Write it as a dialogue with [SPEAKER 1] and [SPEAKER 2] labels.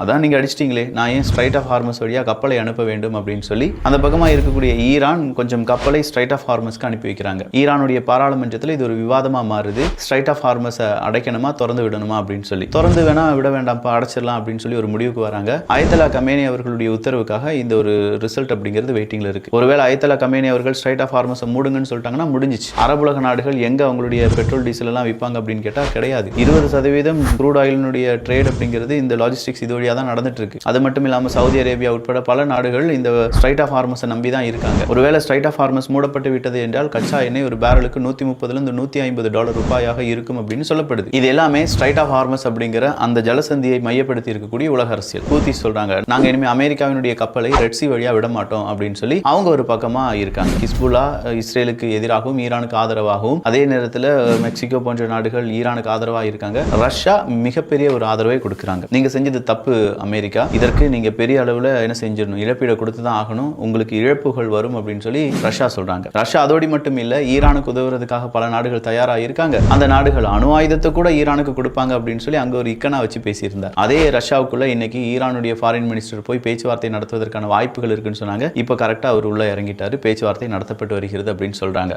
[SPEAKER 1] அதான் நீங்கள் அடிச்சிட்டிங்களே. நான் ஏன் ஸ்ட்ரைட் ஆஃப் ஹார்மஸ் வழியாக கப்பலை அனுப்ப வேண்டும் அப்படின்னு சொல்லி அந்த பக்கமாக இருக்கக்கூடிய ஈரான் கொஞ்சம் கப்பலை ஸ்ட்ரைட் ஆஃப் ஹார்மஸ்க்கு அனுப்பி வைக்கிறாங்க. ஈரானுடைய பாராளுமன்றத்தில் இது ஒரு விவாதமாக மாறுது. ஸ்ட்ரைட் ஆஃப் ஹார்மஸை அடைக்கணுமா திறந்து விடணுமா அப்படின்னு சொல்லி. திறந்து வேணா விட வேண்டாம்ப்பா அடைச்சிடலாம் அப்படின்னு சொல்லி ஒரு முடிவுக்கு வராங்க. அயத்தலா கமேனி அவர்களுடைய உத்தரவுக்காக இந்த ஒரு ரிசல்ட் அப்படிங்கிறது வெயிட்டிங்ல இருக்கு. ஒருவேளை அயத்தலா கமேனி அவர்கள் ஸ்ட்ரைட் ஆஃப் ஹார்மஸை மூடுங்கன்னு சொல்லிட்டாங்கன்னா முடிஞ்சிச்சு. அரபுலக நாடுகள் எங்க அவங்களுடைய பெட்ரோல் டீசல் எல்லாம் விற்பாங்க அப்படின்னு கேட்டால் கிடையாது. இருபது சதவீதம் க்ரூட் ஆயிலினுடைய ட்ரேட் அப்படிங்கிறது இந்த லாஜிஸ்டிக்ஸ் இது வழியாக தான் நடந்துட்டு இருக்கு அது மட்டும் இல்லாமல் சவுதி அரேபியா உட்பட பல நாடுகள் இந்த ஸ்ட்ரைட் ஆஃப் ஹார்மஸை நம்பி தான் இருக்காங்க. ஒருவேளை ஸ்ட்ரைட் ஆஃப் ஹார்மஸ் மூடப்பட்டு விட்டது என்றால் கச்சா எண்ணெய் ஒரு பேரலுக்கு நூத்தி முப்பதுல இருந்து நூத்தி ஐம்பது டாலர் ரூபாயாக இருக்கும் அப்படின்னு சொல்லப்படுது. இது எல்லாமே ஸ்ட்ரைட் ஆஃப் ஹார்மஸ் அப்படிங்கிற அந்த ஜலசந்தியை மையப்படுத்தி இருக்கக்கூடிய உலக அரசியல். கூத்தி சொல்றாங்க நாங்க இனிமே அமெரிக்காவினுடைய கப்பலை ரெட்சி வழியா விட மாட்டோம் அப்படின்னு சொல்லி அவங்க ஒரு பக்கமா இருக்காங்க. ஹிஸ்புல்லா இஸ்ரேலுக்கு எதிராகவும் ஈரானுக்கு ஆதரவாகவும் அதே நேரத்தில் மெக்சிகோ போன்ற நாடுகள் ஈரானுக்கு ஆதரவாக இருக்காங்க. ரஷ்யா மிகப்பெரிய ஒரு ஆதரவை கொடுக்குறாங்க. நீங்க செஞ்சது தப்பு அமெரிக்கா. இதற்கு நீங்க பெரிய அளவில் என்ன செஞ்சிடணும்? இழப்பீடு கொடுத்து தான் ஆகணும். உங்களுக்கு இழப்புகள் வரும் அப்படின்னு சொல்லி ரஷ்யா சொல்றாங்க. ரஷ்யா அதோடு மட்டும் இல்ல ஈரானுக்கு உதவுறதுக்காக பல நாடுகள் தயாரா இருக்காங்க அந்த நாடுகள் அணு ஆயுதத்தை கூட ஈரானுக்கு கொடுப்பாங்க அப்படின்னு சொல்லி அங்க ஒரு இக்கனா வச்சு பேசியிருந்தார். அதே ரஷ்யாவுக்குள்ள இன்னைக்கு ஈரானுடைய ஃபாரின் மினிஸ்டர் போய் பேச்சுவார்த்தை நடத்துவதற்கான வாய்ப்புகள் இருக்குன்னு சொன்னாங்க. இப்போ கரெக்டாக அவர் உள்ள இறங்கிட்டாரு. பேச்சுவார்த்தை நடத்தப்பட்டு வருகிறது அப்படின்னு சொல்றாங்க.